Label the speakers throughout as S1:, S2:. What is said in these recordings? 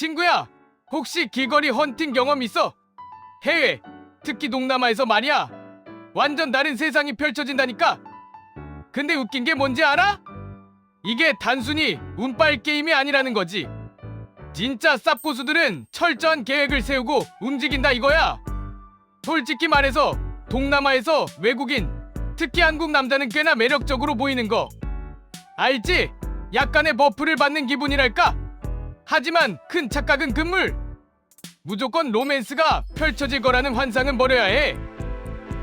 S1: 친구야, 혹시 길거리 헌팅 경험 있어? 해외, 특히 동남아에서 말이야. 완전 다른 세상이 펼쳐진다니까. 근데 웃긴 게 뭔지 알아? 이게 단순히 운빨 게임이 아니라는 거지. 진짜 쌉고수들은 철저한 계획을 세우고 움직인다 이거야. 솔직히 말해서 동남아에서 외국인, 특히 한국 남자는 꽤나 매력적으로 보이는 거. 알지? 약간의 버프를 받는 기분이랄까? 하지만 큰 착각은 금물. 무조건 로맨스가 펼쳐질 거라는 환상은 버려야 해.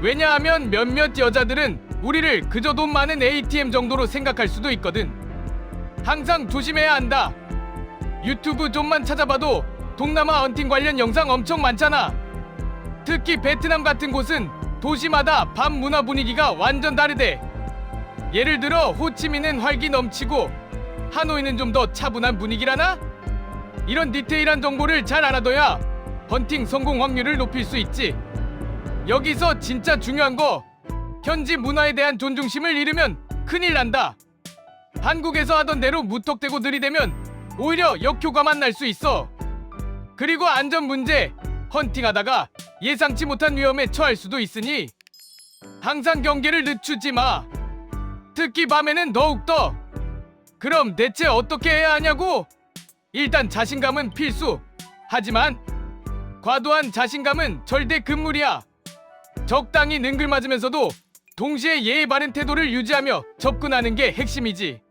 S1: 왜냐하면 몇몇 여자들은 우리를 그저 돈 많은 ATM 정도로 생각할 수도 있거든. 항상 조심해야 한다. 유튜브 좀만 찾아봐도 동남아 헌팅 관련 영상 엄청 많잖아. 특히 베트남 같은 곳은 도시마다 밤 문화 분위기가 완전 다르대. 예를 들어 호치민은 활기 넘치고 하노이는 좀 더 차분한 분위기라나? 이런 디테일한 정보를 잘 알아둬야 헌팅 성공 확률을 높일 수 있지. 여기서 진짜 중요한 거 현지 문화에 대한 존중심을 잃으면 큰일 난다. 한국에서 하던 대로 무턱대고 들이대면 오히려 역효과만 날 수 있어. 그리고 안전 문제 헌팅하다가 예상치 못한 위험에 처할 수도 있으니 항상 경계를 늦추지 마. 특히 밤에는 더욱더. 그럼 대체 어떻게 해야 하냐고? 일단 자신감은 필수. 하지만 과도한 자신감은 절대 금물이야. 적당히 능글맞으면서도 동시에 예의 바른 태도를 유지하며 접근하는 게 핵심이지.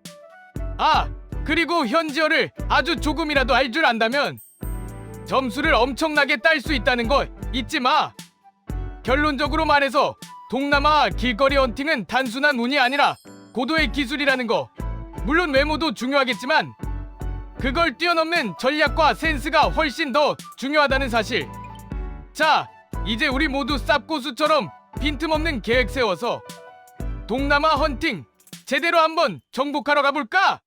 S1: 아, 그리고 현지어를 아주 조금이라도 알 줄 안다면 점수를 엄청나게 딸 수 있다는 거 잊지 마. 결론적으로 말해서 동남아 길거리 헌팅은 단순한 운이 아니라 고도의 기술이라는 거. 물론 외모도 중요하겠지만 그걸 뛰어넘는 전략과 센스가 훨씬 더 중요하다는 사실. 자, 이제 우리 모두 쌉고수처럼 빈틈없는 계획 세워서 동남아 헌팅 제대로 한번 정복하러 가볼까?